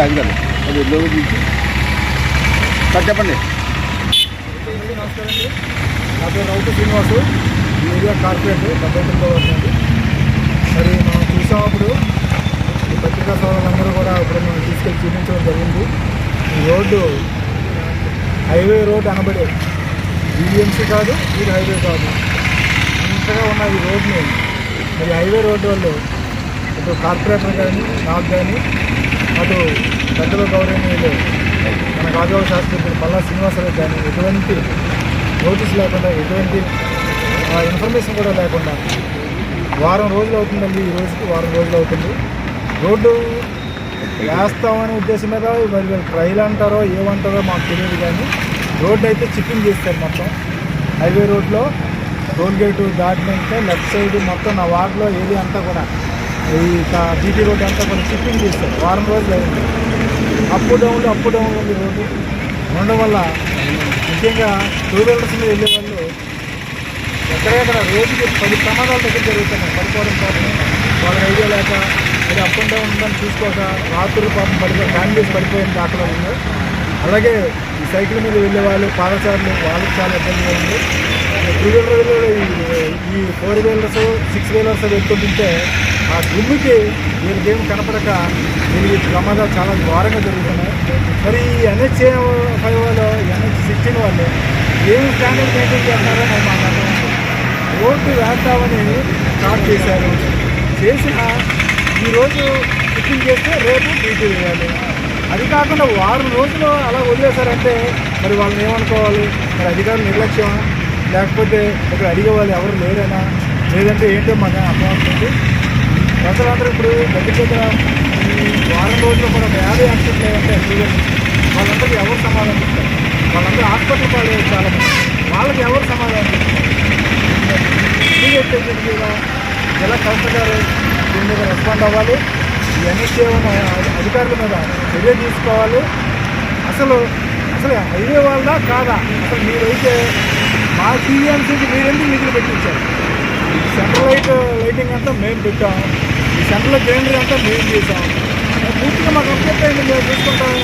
కాదు కదా అది లోపు సార్ చెప్పండి. నమస్కారం అండి నా పేరు Rautu Srinivasu. Media area corporator డబ్బైతుల్లో మరి మనం చూసాం అప్పుడు ఈ పత్రికా సోదరులందరూ కూడా ఇప్పుడు మనం తీసుకెళ్ళి చూపించడం జరిగింది. ఈ రోడ్డు హైవే రోడ్ అనబడే జీఎంసీ కాదు ఇది హైవే కాదు. అంతగా ఉన్న ఈ రోడ్ని మరి హైవే రోడ్డు వాళ్ళు ఇప్పుడు కార్పొరేటర్ కానీ నాకు కానీ అటు పెద్దలు గౌరవనీయులు మన రాజబాబు శాస్త్రి పల్లా శ్రీనివాసరావు కానీ ఎటువంటి నోటీస్ లేకుండా ఎటువంటి ఇన్ఫర్మేషన్ కూడా లేకుండా వారం రోజులు అవుతుందండి. ఈ రోజుకి వారం రోజులు అవుతుంది. రోడ్డు వేస్తామనే ఉద్దేశం మీద మరి ట్రైల్ అంటారో ఏమంటారో మాకు తెలియదు కానీ రోడ్డు అయితే చిక్కింగ్ చేస్తారు మొత్తం. హైవే రోడ్లో టోల్ గేటు దాటినాక లెఫ్ట్ సైడ్ మొత్తం నా వార్డులో ఏరియా అంతా కూడా ఈ బీటీ రోడ్ అంతా మనం షిఫ్టింగ్ చేస్తారు వారం రోజులు అయింది. అప్ డౌన్లు అప్ డౌన్ ఉంది రోడ్డు. ఉండడం వల్ల ముఖ్యంగా టూ వీలర్స్ మీద వెళ్ళే వాళ్ళు ఎక్కడెక్కడ రోజుకి పది ప్రమాదాల దగ్గర జరుగుతున్నాయి. పడిపోవడం కోసం వాళ్ళకి ఐడియా లేక అది అప్ అండ్ డౌన్ ఉందని చూసుకోక రాత్రులు పాపం పడిపోయి ఫ్యామిలీస్ పడిపోయిన దాఖలు ఉంది అలాగే ఈ సైకిల్ మీద వెళ్ళే వాళ్ళు పాదచారులు వాళ్ళకి చాలా ఇబ్బందిగా ఉంది. టూ రోజుల్లో ఈ ఫోర్ వీలర్స్ సిక్స్ వీలర్స్ వెళ్తుంటే ఆ గుమ్మికి నేను ఏం కనపడక ఈ ప్రమాదాలు చాలా ఘోరంగా జరుగుతున్నాయి మరి ఈ ఎన్హెచ్ ఫైవ్ వాళ్ళు ఎన్హెచ్ సిక్స్టీన్ వాళ్ళు ఏం స్టాండర్డ్ మెయింటైన్ చేస్తారో నేను మాట్లాడుతున్నాను రోడ్డు వేద్దామని స్టార్ట్ చేశారు చేసిన ఈరోజు బుకింగ్ చేస్తే రేపు డ్యూటీ వేయాలి అది కాకుండా వారం రోజులు అలా వదిలేశారంటే మరి వాళ్ళని ఏమనుకోవాలి మరి అధికారులు నిర్లక్ష్యం లేకపోతే ఇక్కడ అడిగే వాళ్ళు ఎవరు లేరైనా? లేదంటే ఏంటో మాకు అర్థమవుతుంది ప్రజలందరూ ఇప్పుడు దగ్గర దగ్గర ఈ వారం రోజులు కూడా యాభై యాక్సిడెంట్ లేదంటే చూడండి వాళ్ళందరికీ ఎవరు సమాధానం ఇస్తారు వాళ్ళందరూ హాస్పిటల్ పాలు చాలా వాళ్ళకి ఎవరు సమాధానం ఇస్తారు ఇమీడియట్ మీద జిల్లా కలెక్టర్ గారు దీని మీద రెస్పాండ్ అవ్వాలి. ఇవన్నీ అధికారుల మీద చర్య తీసుకోవాలి. అసలు అసలు హైవే వాళ్ళ కాదా? అసలు మీరైతే మా టీఎంసీకి మీరెందుకు నిధులు పెట్టించారు? ఈ సెంట్రల్ లైట్ లైటింగ్ అంతా మేము పెట్టాము ఈ సెంట్రల్ గ్రైండరీ అంతా మేము చేసాం పూర్తిగా మాకు అప్డేట్ అయింది మేము చూసుకుంటాం.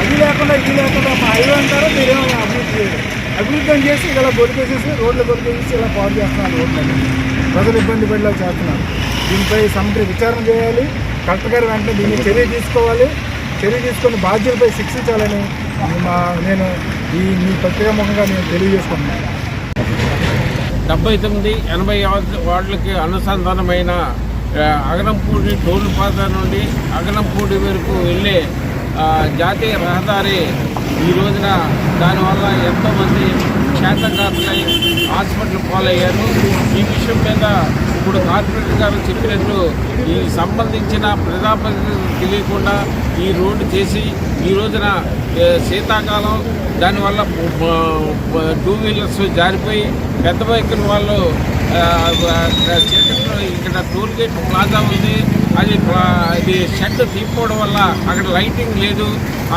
అది లేకుండా ఇది లేకుండా మా హైవే అంటారో మీరేమో అభివృద్ధి చేయరు. అభివృద్ధి అని చేసి ఇలా గొడికేసేసి రోడ్లు గొడికేసేసి ఇలా పాడు చేస్తున్నారు రోడ్లు. ప్రజలు ఇబ్బంది పడేలా చేస్తున్నారు. దీనిపై సమగ్ర విచారణ చేయాలి. కలెక్టర్ గారు వెంటనే దీన్ని చర్య తీసుకోవాలి. చర్య తీసుకొని బాధ్యులపై శిక్షించాలని మా నేను ఈ మీ పత్రికా ముఖంగా నేను తెలియజేసుకుంటున్నాను డెబ్బై తొమ్మిది ఎనభై వార్డులకి అనుసంధానమైన అగనంపూడి టోల్ ప్లాజా నుండి అగనంపూడి వరకు వెళ్ళే జాతీయ రహదారి ఈ రోజున దానివల్ల ఎంతోమంది క్షేత్రకారులై హాస్పిటల్ పాలయ్యారు. ఈ విషయం మీద ఇప్పుడు కార్పొరేటర్ గారు చెప్పినట్టు ఈ సంబంధించిన ప్రజాప్రతినిధులకు తెలియకుండా ఈ రోడ్డు చేసి ఈ రోజున శీతాకాలం దానివల్ల టూ వీలర్స్ జారిపోయి పెద్ద బైకుల వాళ్ళు చీకట్లో ఇక్కడ టోల్ గేట్ ప్లాజా ఉంది. అది అది షెడ్ తీసుకోవడం వల్ల అక్కడ లైటింగ్ లేదు.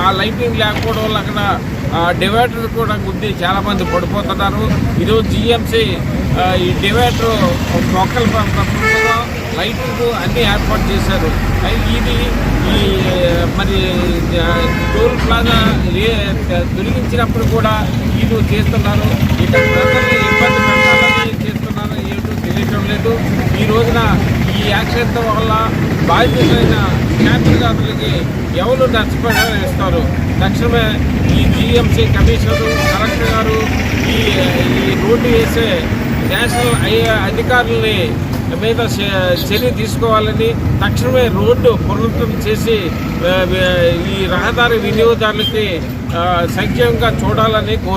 ఆ లైటింగ్ లేకపోవడం వల్ల అక్కడ డివైడర్ కూడా గుద్ది చాలామంది పడిపోతున్నారు. ఈరోజు జిఎంసి ఈ డివైడర్ మొక్కల ప్రభుత్వం లైటింగ్ అన్నీ ఏర్పాటు చేశారు. ఇది ఈ మరి టోల్ ప్లాజా ఏ- తొలగించినప్పుడు కూడా వీళ్ళు చేస్తున్నారు. ఇక్కడ ప్రజల్ని ఇబ్బంది పెట్టాలని చేస్తున్నారు. ఏమిటో తెలియటం లేదు. ఈ రోజున ఈ యాక్సిడెంట్ వల్ల బాధితులైన క్షేత్రగాతులకి ఎవరు నష్టపరిస్తారు తక్షణమే ఈ జిఎంసీ కమిషనరు కలెక్టర్ గారు ఈ రోడ్డు వేసే నేషనల్ అధికారుల్ని మీద చర్య తీసుకోవాలని తక్షణమే రోడ్డు పునరుద్ధరణ చేసి ఈ రహదారి వినియోగదారులకి సంక్షేమంగా చూడాలని కోరు